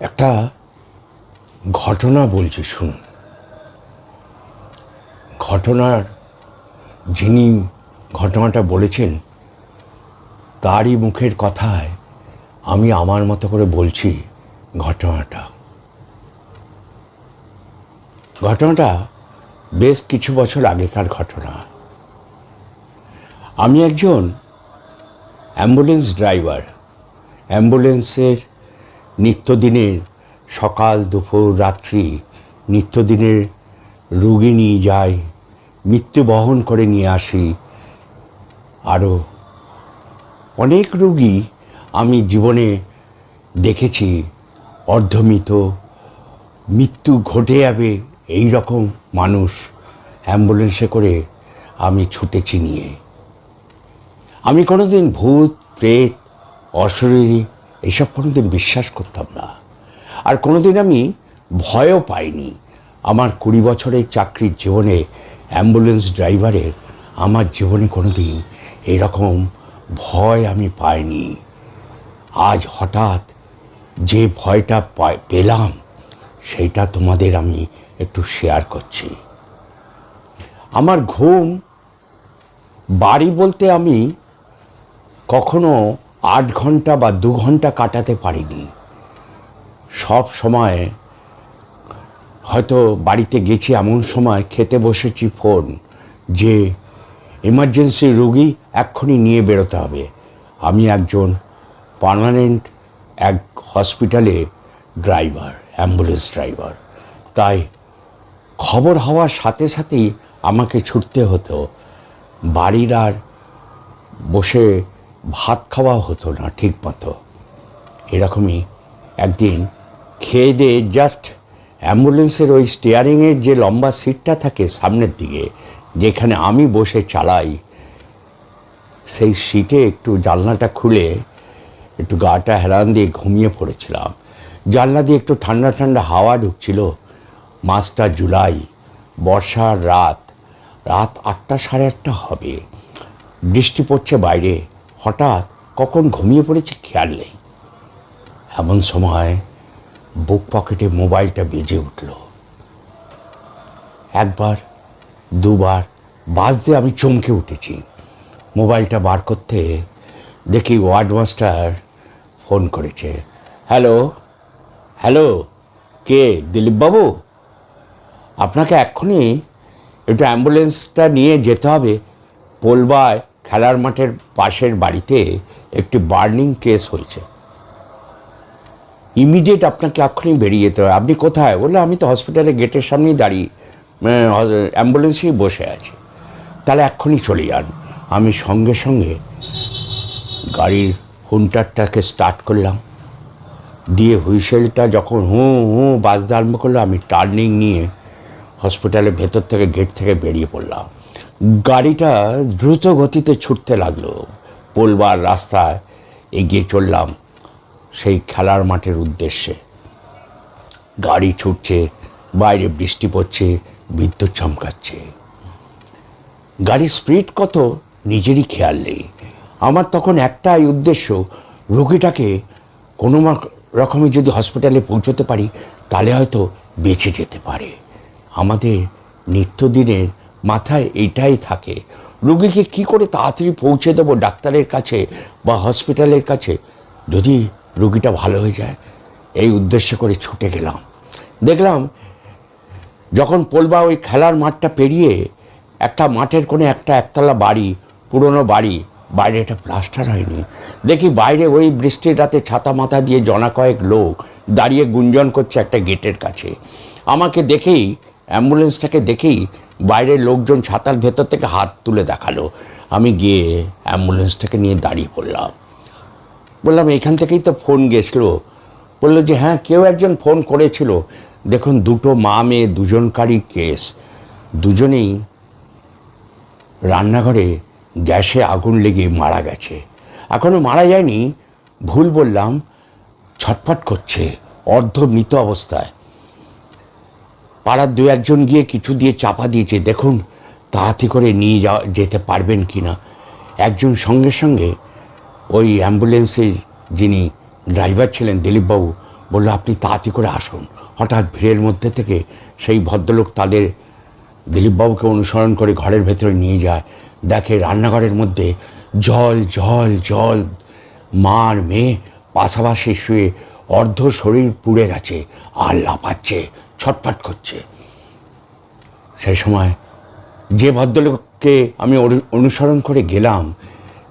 একটা ঘটনা বলছি, শুনুন। ঘটনার যিনি ঘটনাটা বলেছেন, তারই মুখের কথায় আমি আমার মতো করে বলছি ঘটনাটা। ঘটনাটা বেশ কিছু বছর আগেকার ঘটনা। আমি একজন অ্যাম্বুলেন্স ড্রাইভার। অ্যাম্বুলেন্সের নিত্যদিনের সকাল, দুপুর, রাত্রি নিত্যদিনের রুগী নিয়ে যাই মৃত্যু বহন করে নিয়ে আসি। আরও অনেক রুগী আমি জীবনে দেখেছি, অর্ধমৃত, মৃত্যু ঘটে যাবে এই রকম মানুষ অ্যাম্বুলেন্সে করে আমি ছুটেছি নিয়ে। আমি কোনোদিন ভূত, প্রেত, অশরীরী এসব কোনোদিন বিশ্বাস করতাম না। আর কোনোদিন আমি ভয়ও পাইনি। আমার কুড়ি বছরের চাকরির জীবনে অ্যাম্বুলেন্স ড্রাইভারের আমার জীবনে কোনোদিন এরকম ভয় আমি পাইনি। আজ হঠাৎ যে ভয়টা পেলাম সেইটা তোমাদের আমি একটু শেয়ার করছি। আমার ঘুম, বাড়ি বলতে আমি কখনো আট ঘণ্টা বা দু ঘণ্টা কাটাতে পারিনি। সব সময় হয়তো বাড়িতে গেছি এমন সময় খেতে বসেছি ফোন যে এমার্জেন্সি রুগী এক্ষুনি নিয়ে বেরোতে হবে। আমি একজন পার্মানেন্ট এক হসপিটালে ড্রাইভার অ্যাম্বুলেন্স ড্রাইভার তাই খবর হওয়ার সাথে সাথেই আমাকে ছুটতে হতো। বাড়ির আর বসে ভাত খাওয়া হতো না ঠিক মতো। এরকমই একদিন খেয়ে দিয়ে জাস্ট অ্যাম্বুলেন্সের ওই স্টিয়ারিংয়ের যে লম্বা সিটটা থাকে সামনের দিকে, যেখানে আমি বসে চালাই, সেই সিটে একটু জানলাটা খুলে একটু গাটা হেলান দিয়ে ঘুমিয়ে পড়েছিলাম। জানলা দিয়ে একটু ঠান্ডা ঠান্ডা হাওয়া ঢুকছিল। মাসটা জুলাই, বর্ষার রাত রাত আটটা সাড়ে আটটা হবে। বৃষ্টি পড়ছে বাইরে। হঠাৎ কখন ঘুমিয়ে পড়েছে খেয়াল নেই। এমন সময় বুক পকেটে মোবাইলটা বেজে উঠল। একবার, দুবার বাস দিয়ে আমি চমকে উঠেছি। মোবাইলটা বার করতে দেখি ওয়ার্ড মাস্টার ফোন করেছে। হ্যালো হ্যালো, কে দিলীপবাবু আপনাকে এক্ষুনি একটু অ্যাম্বুলেন্সটা নিয়ে যেতে হবে। পোলবায় খেলার মাঠের পাশের বাড়িতে একটি বার্নিং কেস হয়েছে। ইমিডিয়েট আপনাকে এক্ষুনি বেরিয়ে যেতে হবে আপনি কোথায়? বললে, আমি তো হসপিটালে গেটের সামনেই দাঁড়িয়ে অ্যাম্বুলেন্সেই বসে আছি। তাহলে এক্ষুনি চলে যান। আমি সঙ্গে সঙ্গে গাড়ির হুন্টারটাকে স্টার্ট করলাম। দিয়ে হুইসেলটা যখন হুঁ হুঁ, বাজতে আরম্ভ করল, আমি টার্নিং নিয়ে হসপিটালের ভেতর থেকে গেট থেকে বেরিয়ে পড়লাম। গাড়িটা দ্রুত গতিতে ছুটতে লাগল। পোলবার রাস্তায় এগিয়ে চললাম সেই খেলার মাঠের উদ্দেশ্যে। গাড়ি ছুটছে, বাইরে বৃষ্টি পড়ছে, বিদ্যুৎ চমকাচ্ছে। গাড়ির স্পিড কত নিজেরই খেয়াল নেই। আমার তখন একটাই উদ্দেশ্য, রোগীটাকে কোনো রকমে যদি হসপিটালে পৌঁছতে পারি, তাহলে হয়তো বেঁচে যেতে পারে। আমাদের নিত্যদিনের মাথায় এটাই থাকে। রোগীকে কি করে তাড়াতাড়ি পৌঁছে দেবো ডাক্তারের কাছে বা হসপিটালের কাছে? যদি রোগীটা ভালো হয়ে যায়, এই উদ্দেশ্য করে ছুটে গেলাম। দেখলাম, যখন পোলবা ওই খেলার মাঠটা পেরিয়ে একটা মাঠের কোণে একটা একতলা বাড়ি, পুরনো বাড়ি, বাইরে এটা প্লাস্টার হয়নি। দেখি বাইরে ওই বৃষ্টির রাতে ছাতা মাথা দিয়ে জনা কয়েক লোক দাঁড়িয়ে গুঞ্জন করছে একটা গেটের কাছে। আমাকে দেখেই অ্যাম্বুলেন্সটাকে দেখেই বাইরের লোকজন ছাতার ভেতর থেকে হাত তুলে দেখাল। আমি গিয়ে অ্যাম্বুলেন্সটাকে নিয়ে দাঁড়িয়ে পড়লাম। বললাম, এখান থেকেই তো ফোন গেছিল। বলল যে হ্যাঁ কেউ একজন ফোন করেছিল। দেখুন, দুটো মা মেয়ে, দুজনকারই কেস। দুজনেই রান্নাঘরে গ্যাসে আগুন লেগে মারা গেছে। এখনও মারা যায়নি। ভুল বললাম, ছটফট করছে অর্ধ মৃত অবস্থায়। পাড়ার দু একজন গিয়ে কিছু দিয়ে চাপা দিয়েছে। দেখুন, তাড়াতাড়ি করে নিয়ে যাওয়া, যেতে পারবেন কি না একজন সঙ্গে সঙ্গে ওই অ্যাম্বুলেন্সের যিনি ড্রাইভার ছিলেন, দিলীপবাবু, বলল, আপনি তাড়াতাড়ি করে আসুন। হঠাৎ ভিড়ের মধ্যে থেকে সেই ভদ্রলোক তাদের দিলীপবাবুকে অনুসরণ করে ঘরের ভেতরে নিয়ে যায়। দেখে রান্নাঘরের মধ্যে জল জল জল। মার মেয়ে পাশাপাশি শুয়ে অর্ধ শরীর পুড়ে গেছে আর লাফাচ্ছে। ছটফট করছে। সেই সময় যে ভদ্রলোককে আমি অনুসরণ করে গেলাম,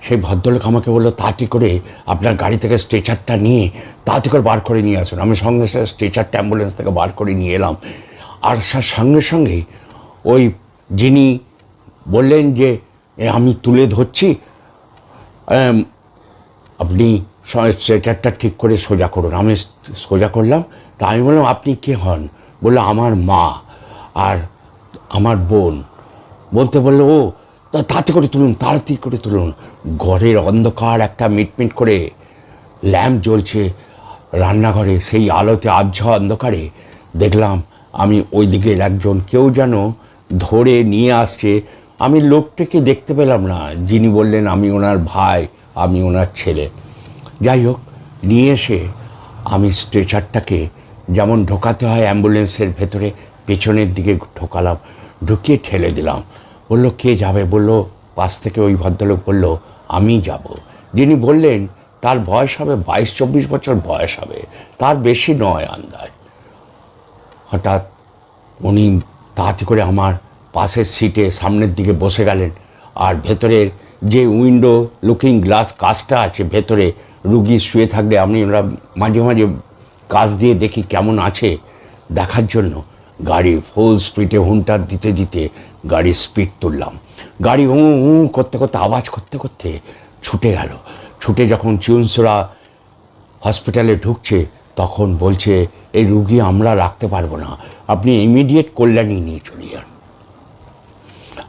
সেই ভদ্রলোক আমাকে বলল, তাড়াতাড়ি করে আপনার গাড়ি থেকে স্ট্রেচারটা নিয়ে, তাড়াতাড়ি করে বার করে নিয়ে আসুন। আমি সঙ্গে সঙ্গে স্ট্রেচারটা অ্যাম্বুলেন্স থেকে বার করে নিয়ে এলাম। আর তার সঙ্গে সঙ্গে ওই যিনি বললেন যে আমি তুলে ধরছি আপনি স্ট্রেচারটা ঠিক করে সোজা করুন। আমি সোজা করলাম। তা আমি বললাম, আপনি কে হন? বলল, আমার মা আর আমার বোন। বলতে বলল, ও, তা তাতে করে তুলুন, তাড়াতাড়ি করে তুলুন। ঘরের অন্ধকার একটা মিটমিট করে ল্যাম্প জ্বলছে। রান্নাঘরে সেই আলোতে আবছা অন্ধকারে। দেখলাম আমি ওই দিকের একজন, কেউ যেন ধরে নিয়ে আসছে। আমি লোকটাকে দেখতে পেলাম না, যিনি বললেন, আমি ওনার ভাই, আমি ওনার ছেলে। যাই হোক, নিয়ে এসে আমি স্ট্রেচারটাকে যেমন ঢোকাতে হয় অ্যাম্বুলেন্সের ভেতরে, পেছনের দিকে ঢোকালাম, ঢুকিয়ে ঠেলে দিলাম। বলল, কে যাবে? বলল, পাশ থেকে ওই ভদ্রলোক বলল, আমি যাব। যিনি বললেন, তার বয়স হবে বাইশ, চব্বিশ বছর বয়স হবে, তার বেশি নয় আন্দাজ। হঠাৎ উনি তাড়াতাড়ি করে আমার পাশের সিটে সামনের দিকে বসে গেলেন আর ভেতরের যে উইন্ডো লুকিং গ্লাস কাজটা আছে ভেতরে রুগী শুয়ে থাকলে আপনি ওরা মাঝে মাঝে কাজ দিয়ে দেখি কেমন আছে। দেখার জন্য গাড়ি ফুল স্পিডে হুন্টার দিতে দিতে গাড়ির স্পিড তুললাম। গাড়ি হুঁ করতে করতে, আওয়াজ করতে করতে ছুটে গেল। ছুটে যখন চিউনসোরা হসপিটালে ঢুকছে, তখন বলছে, এই রুগী আমরা রাখতে পারব না। আপনি ইমিডিয়েট কল্যাণী নিয়ে চলে যান।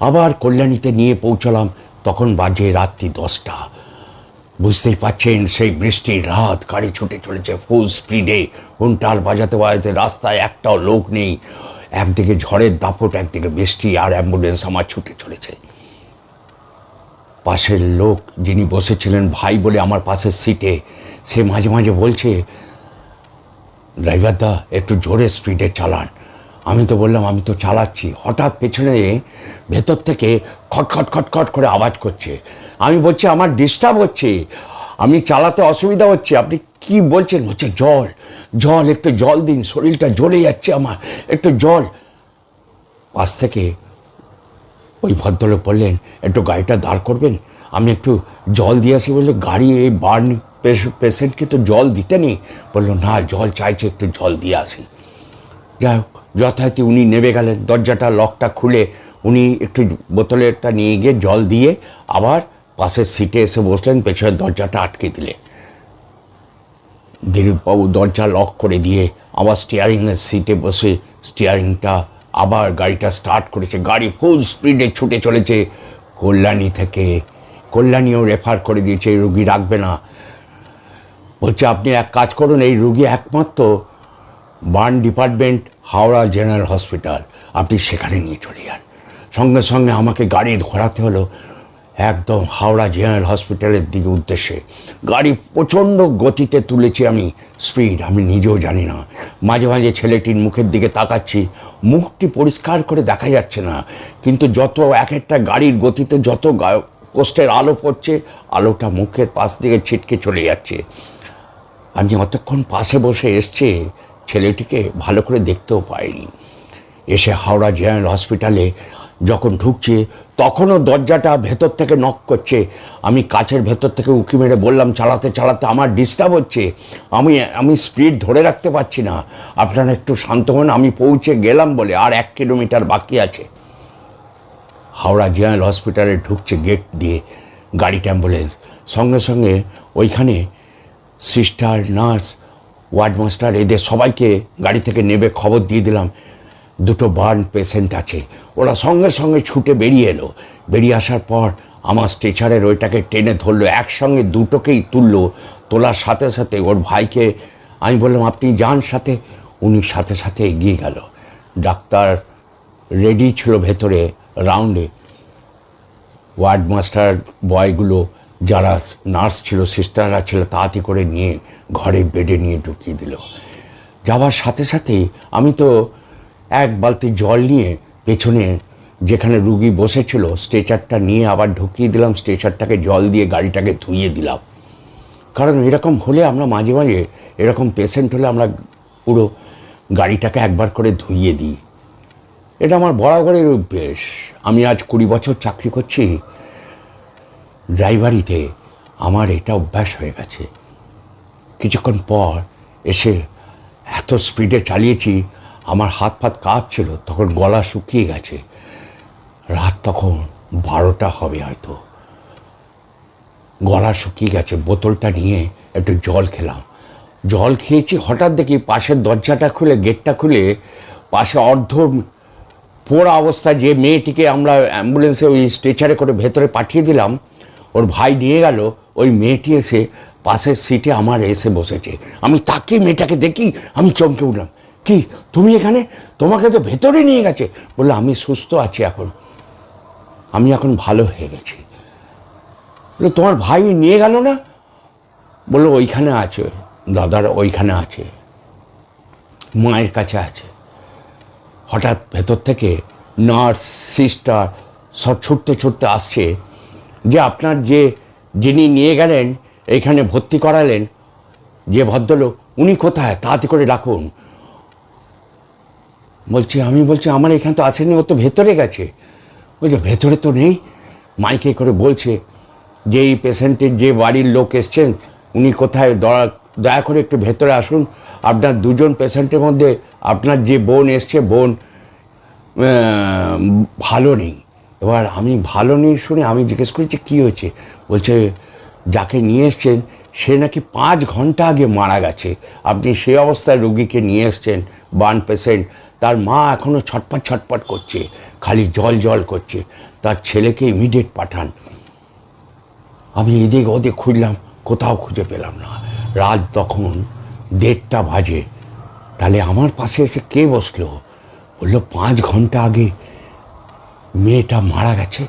আবার কল্যাণীতে নিয়ে পৌঁছলাম, তখন বাজে রাত্রি দশটা। বুঝতেই পাচ্ছেন সেই বৃষ্টির রাত, গাড়ি ছুটে চলেছে ফুল স্পিডে হুন্টার বাজাতে বাজাতে রাস্তায় একটাও লোক নেই। একদিকে ঝড়ের দাপট, একদিকে বৃষ্টি আর অ্যাম্বুলেন্স আমার ছুটে চলেছে। পাশের লোক যিনি বসেছিলেন ভাই বলে আমার পাশের সিটে সে মাঝে মাঝে বলছে, ড্রাইভারদা, একটু জোরে স্পিডে চালান। আমি তো বললাম, আমি তো চালাচ্ছি। হঠাৎ পেছনে ভেতর থেকে খটখট খটখট করে আওয়াজ করছে। আমি বলছি, আমার ডিস্টার্ব হচ্ছে, আমি চালাতে অসুবিধা হচ্ছে, আপনি কি বলছেন? হচ্ছে জল জল, একটু জল দিন, শরীরটা জ্বলে যাচ্ছে আমার, একটু জল। পাশ থেকে ওই ভদ্রলোক বললেন, একটু গাড়িটা দাঁড় করবেন? আমি একটু জল দিয়ে আসি বললে গাড়ি এই বার্ন পেশেন্টকে তো জল দিতে নেই। বলল, না, জল চাইছে, একটু জল দিয়ে আসি। যাই হোক, যথারীতি উনি নেমে গেলেন, দরজাটা লকটা খুলে উনি একটু বোতলেরটা নিয়ে গিয়ে জল দিয়ে আবার পাশের সিটে এসে বসলেন পেছনের দরজাটা আটকে দিলে। দিলীপবাবু দরজা লক করে দিয়ে আবার স্টিয়ারিংয়ের সিটে বসে স্টিয়ারিংটা আবার গাড়িটা স্টার্ট করেছে। গাড়ি ফুল স্পিডে ছুটে চলেছে। কল্যাণী থেকে কল্যাণীও রেফার করে দিয়েছে, এই রুগী রাখবে না। বলছে, আপনি এক কাজ করুন, এই রুগী একমাত্র burn department, Howrah general hospital, আপনি সেখানে নিয়ে চলে যান। সঙ্গে সঙ্গে আমাকে গাড়ি ঘোরাতে হলো। একদম হাওড়া জেনারেল হসপিটালের দিকে উদ্দেশ্যে। গাড়ি প্রচণ্ড গতিতে তুলেছি আমি। স্পিড, আমি নিজেও জানি না। মাঝে মাঝে ছেলেটির মুখের দিকে তাকাচ্ছি। মুখটি পরিষ্কার করে দেখা যাচ্ছে না। কিন্তু যত এক একটা গাড়ির গতিতে যত পোস্টের আলো পড়ছে, আলোটা মুখের পাশ দিকে ছিটকে চলে যাচ্ছে। আমি অতক্ষণ পাশে বসে এসছে। ছেলেটিকে ভালো করে দেখতেও পাইনি। এসে হাওড়া জেনারেল হসপিটালে যখন ঢুকছে তখনও দরজাটা ভেতর থেকে নক করছে। আমি কাছের ভেতর থেকে উঁকি মেরে বললাম, চালাতে চালাতে আমার ডিস্টার্ব হচ্ছে। আমি আমি স্পিড ধরে রাখতে পারছি না। আপনারা একটু শান্ত হন, আমি পৌঁছে গেলাম বলে, আর এক কিলোমিটার বাকি আছে। হাওড়া জেনারেল হসপিটালে ঢুকছে গেট দিয়ে গাড়িটা অ্যাম্বুলেন্স সঙ্গে সঙ্গে ওইখানে সিস্টার নার্স ওয়ার্ড মাস্টার এদের সবাইকে গাড়ি থেকে নেবে খবর দিয়ে দিলাম। দুটো বার্ন পেশেন্ট আছে। ওরা সঙ্গে সঙ্গে ছুটে বেরিয়ে এলো। বেরিয়ে আসার পর আমার স্ট্রেচারের ওইটাকে টেনে ধরলো, একসঙ্গে দুটোকেই তুললো, তোলার সাথে সাথে ওর ভাইকে আমি বললাম, আপনি যান সাথে। উনি সাথে সাথে এগিয়ে গেল। ডাক্তার রেডি ছিল ভেতরে, রাউন্ডে। ওয়ার্ড মাস্টার বয়গুলো, যারা নার্স ছিল, সিস্টাররা ছিল, তাড়াতাড়ি করে নিয়ে ঘরে বেডে নিয়ে ঢুকিয়ে দিল। যাওয়ার সাথে সাথেই আমি তো এক বালতি জল নিয়ে পেছনে যেখানে রুগী বসেছিল, স্ট্রেচারটা নিয়ে আবার ঢুকিয়ে দিলাম, স্ট্রেচারটাকে জল দিয়ে গাড়িটাকে ধুইয়ে দিলাম। কারণ এরকম হলে আমরা মাঝে মাঝে এরকম পেশেন্ট হলে আমরা পুরো গাড়িটাকে একবার করে ধুইয়ে দিই। এটা আমার বরাবরের অভ্যেস। আমি আজ কুড়ি বছর চাকরি করছি। ড্রাইভারিতে আমার এটা অভ্যাস হয়ে গেছে। কিছুক্ষণ পর এসে এত স্পিডে চালিয়েছি আমার হাত ফাত কাঁপছিল, তখন গলা শুকিয়ে গেছে। রাত তখন বারোটা হবে হয়তো। গলা শুকিয়ে গেছে, বোতলটা নিয়ে একটু জল খেলাম। জল খেয়েছি, হঠাৎ দেখি পাশের দরজাটা খুলে, গেটটা খুলে পাশে অর্ধ পোড়া অবস্থায় যে মেয়েটিকে আমরা অ্যাম্বুলেন্সে ওই স্ট্রেচারে করে ভেতরে পাঠিয়ে দিলাম, ওর ভাই নিয়ে গেল, ওই মেয়েটি এসে পাশের সিটে আমার এসে বসেছে। আমি তাকে মেয়েটাকে দেখি, আমি চমকে উঠলাম। কি, তুমি এখানে? তোমাকে তো ভেতরে নিয়ে গেছে। বলল, আমি সুস্থ আছি এখন। আমি এখন ভালো হয়ে গেছি। বলল, তোমার ভাই নিয়ে গেল না? বলল, ওইখানে আছে, দাদার ওইখানে আছে। মায়ের কাছে আছে। হঠাৎ ভেতর থেকে নার্স, সিস্টার সব ছুটতে ছুটতে আসছে যে, আপনার যে, যিনি নিয়ে গেলেন, এখানে ভর্তি করালেন, যে ভদ্রলোক, উনি কোথায়? তাড়াতাড়ি করে ডাকুন। বলছি, আমি বলছি, আমার এখানে তো আসেনি, ও তো ভেতরে গেছে। বলছে, ভেতরে তো নেই। মাইকে করে বলছে যে, এই পেশেন্টের যে বাড়ির লোক এসছেন, উনি কোথায়? দয়া দয়া করে একটু ভেতরে আসুন। আপনার দুজন পেশেন্টের মধ্যে আপনার যে বোন এসছে, বোন ভালো নেই। এবার আমি ভালো নেই শুনে আমি জিজ্ঞেস করেছি কী হয়েছে? বলছে, যাকে নিয়ে এসছেন, সে নাকি পাঁচ ঘণ্টা আগে মারা গেছে। আপনি সে অবস্থায় রোগীকে নিয়ে এসছেন বান পেশেন্ট। তার মা এখনও ছটপট ছটপট করছে, খালি জল জল করছে। তার ছেলেকে ইমিডিয়েট পাঠান। আমি এদিক ওদিক খুঁজলাম, কোথাও খুঁজে পেলাম না। রাত তখন দেড়টা বাজে। তাহলে আমার পাশে এসে কে বসল? বলল, পাঁচ ঘণ্টা আগে মেয়েটা মারা গেছে।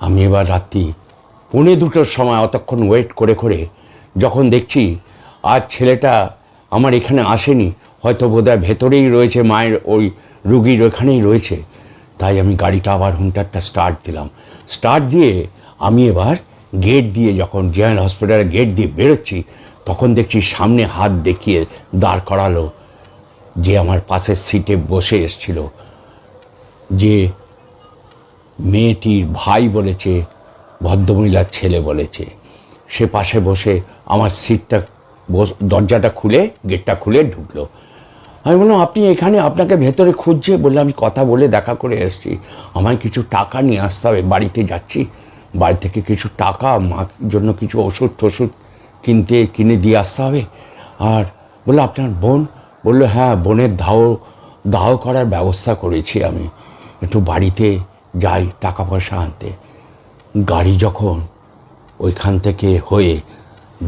আমি এবার রাত্রি পৌনে দুটোর সময় অতক্ষণ ওয়েট করে করে যখন দেখছি, আজ ছেলেটা আমার এখানে আসেনি হয়তো বোধহয় ভেতরেই রয়েছে, মায়ের ওই রুগীর ওখানেই রয়েছে। তাই আমি গাড়িটা আবার হুন্টারটা স্টার্ট দিলাম। স্টার্ট দিয়ে আমি এবার গেট দিয়ে যখন জেনারেল হসপিটালের গেট দিয়ে বেরোচ্ছি, তখন দেখছি সামনে হাত দেখিয়ে দাঁড় করালো যে আমার পাশের সিটে বসে এসছিল। যে মেয়েটির ভাই বলেছে, ভদ্রমহিলার ছেলে বলেছে। সে পাশে বসে আমার সিটটা দরজাটা খুলে গেটটা খুলে ঢুকলো। আমি বললাম, আপনি এখানে আপনাকে ভেতরে খুঁজছে? বললে আমি কথা বলে দেখা করে এসেছি। আমায় কিছু টাকা নিয়ে আসতে হবে, বাড়িতে যাচ্ছি। বাড়ি থেকে কিছু টাকা মা জন্য কিছু ওষুধ টষুধ কিনতে, কিনে দিয়ে আসতে হবে। আর বলল, আপনার বোন? বলল হ্যাঁ বোনের দাহ দাহ করার ব্যবস্থা করেছি আমি। একটু বাড়িতে যাই, টাকা পয়সা আনতে। গাড়ি যখন ওইখান থেকে হয়ে,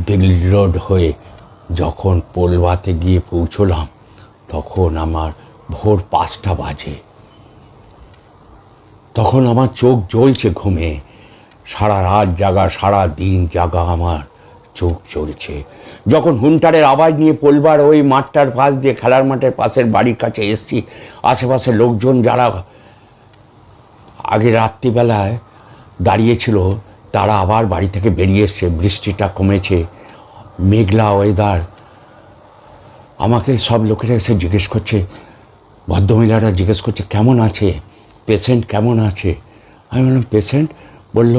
দিল্লি রোড হয়ে যখন পোলবাতে গিয়ে পৌঁছলাম তখন আমার ভোর পাঁচটা বাজে। তখন আমার চোখ জ্বলছে ঘুমে। সারা রাত জাগা, সারা দিন জাগা আমার চোখ চলছে যখন হুন্টারের আওয়াজ নিয়ে পোলবার ওই মাঠটার পাশ দিয়ে খেলার মাঠের পাশের বাড়ির কাছে এসছি আশেপাশে লোকজন যারা আগে রাত্রিবেলায় দাঁড়িয়েছিল, তারা আবার বাড়ি থেকে বেরিয়ে এসছে। বৃষ্টিটা কমেছে। মেঘলা ওয়েদার আমাকে সব লোকেরা এসে জিজ্ঞেস করছে, ভদ্রমহিলারা জিজ্ঞেস করছে, কেমন আছে? পেশেন্ট কেমন আছে? আমি বললাম পেশেন্ট বলল,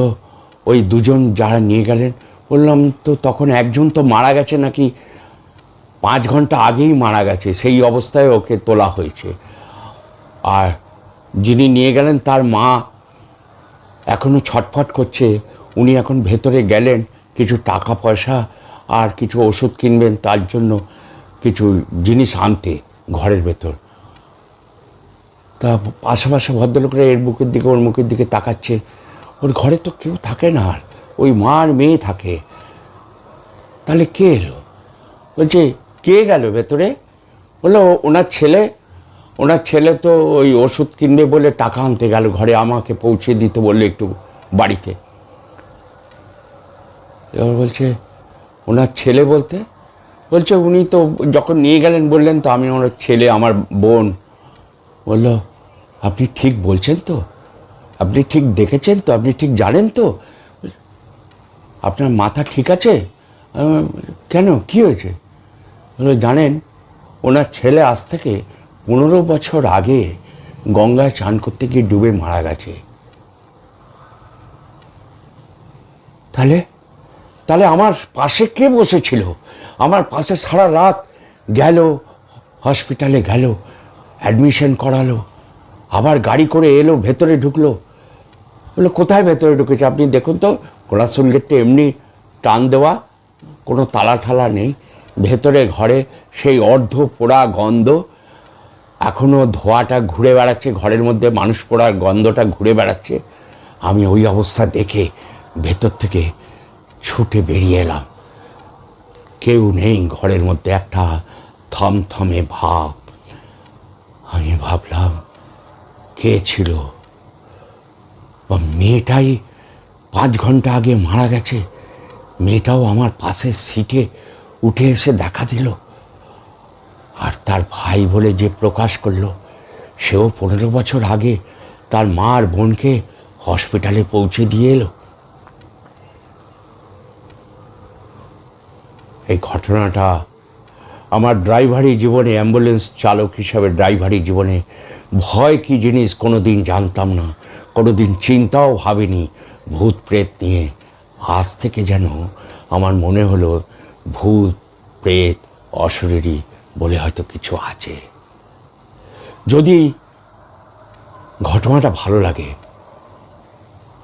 ওই দুজন যারা নিয়ে গেলেন। বললাম, তো তখন একজন তো মারা গেছে নাকি? পাঁচ ঘণ্টা আগেই মারা গেছে, সেই অবস্থায় ওকে তোলা হয়েছে। আর যিনি নিয়ে গেলেন তার মা এখনও ছটফট করছে, উনি এখন ভেতরে গেলেন, কিছু টাকা পয়সা আর কিছু ওষুধ কিনবেন তার জন্য। কিছু জিনিস আনতে ঘরের ভেতর। তা পাশাপাশি ভদ্রলোকরা এর মুখের দিকে, ওর মুখের দিকে তাকাচ্ছে। ওর ঘরে তো কেউ থাকে না আর, ওই মার মেয়ে থাকে। তাহলে কে এলো? বলছে, কে গেল ভেতরে? বলল, ওনার ছেলে। ওনার ছেলে তো ওই ওষুধ কিনবে বলে টাকা আনতে গেল ঘরে, আমাকে পৌঁছে দিতে বলল একটু বাড়িতে। এবার বলছে, ওনার ছেলে বলতে বলছে, উনি তো যখন নিয়ে গেলেন বললেন তো, আমি আমার ছেলে, আমার বোন। বলল, আপনি ঠিক বলছেন তো? আপনি ঠিক দেখেছেন তো? আপনি ঠিক জানেন তো? আপনার মাথা ঠিক আছে? কেন? কি হয়েছে? জানেন, ওনার ছেলে আজ থেকে পনেরো বছর আগে গঙ্গায় চান করতে গিয়ে ডুবে মারা গেছে। তাহলে? তাহলে আমার পাশে কে বসেছিল? আমার পাশে সারা রাত গেল হসপিটালে গেল অ্যাডমিশন করালো, আবার গাড়ি করে এলো, ভেতরে ঢুকলো। বলল কোথায় ভেতরে ঢুকেছে? আপনি দেখুন তো, কোলাসুল গেটটা এমনি টান দেওয়া, কোনো তালা ঠালা নেই। ভেতরে ঘরে সেই অর্ধ পোড়া গন্ধ এখনও ধোঁয়াটা ঘুরে বেড়াচ্ছে, ঘরের মধ্যে মানুষ পোড়ার গন্ধটা ঘুরে বেড়াচ্ছে। আমি ওই অবস্থা দেখে ভেতর থেকে ছুটে বেরিয়ে এলাম। কেউ নেই ঘরের মধ্যে, একটা থমথমে ভাব। আমি ভাবলাম, কে ছিল? বা মেয়েটাই পাঁচ ঘণ্টা আগে মারা গেছে। মেয়েটাও আমার পাশের সিটে উঠে এসে দেখা দিল। আর তার ভাই বলে যে প্রকাশ করল, সেও পনেরো বছর আগে তার মা আর বোনকে হসপিটালে পৌঁছে দিয়ে এলো। এই ঘটনাটা আমার ড্রাইভারি জীবনে, অ্যাম্বুলেন্স চালক হিসাবে ড্রাইভারি জীবনে ভয় কি জিনিস কোনো দিন জানতাম না কোনো দিন চিন্তাও ভাবিনি, ভূত প্রেত নিয়ে। আজ থেকে যেন আমার মনে হলো ভূত প্রেত অশরীরী বলে হয়তো কিছু আছে। যদি ঘটনাটা ভালো লাগে,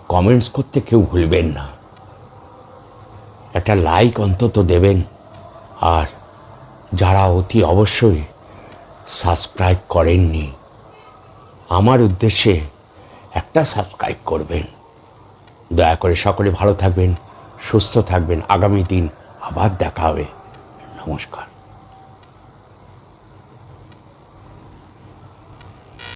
কমেন্টস করতে কেউ ভুলবেন না। একটা লাইক অন্তত দেবেন। আর যারা অতি অবশ্যই সাবস্ক্রাইব করেননি, আমার উদ্দেশ্যে একটা সাবস্ক্রাইব করবেন। দয়া করে সকলে ভালো থাকবেন, সুস্থ থাকবেন। আগামী দিন আবার দেখা হবে। নমস্কার।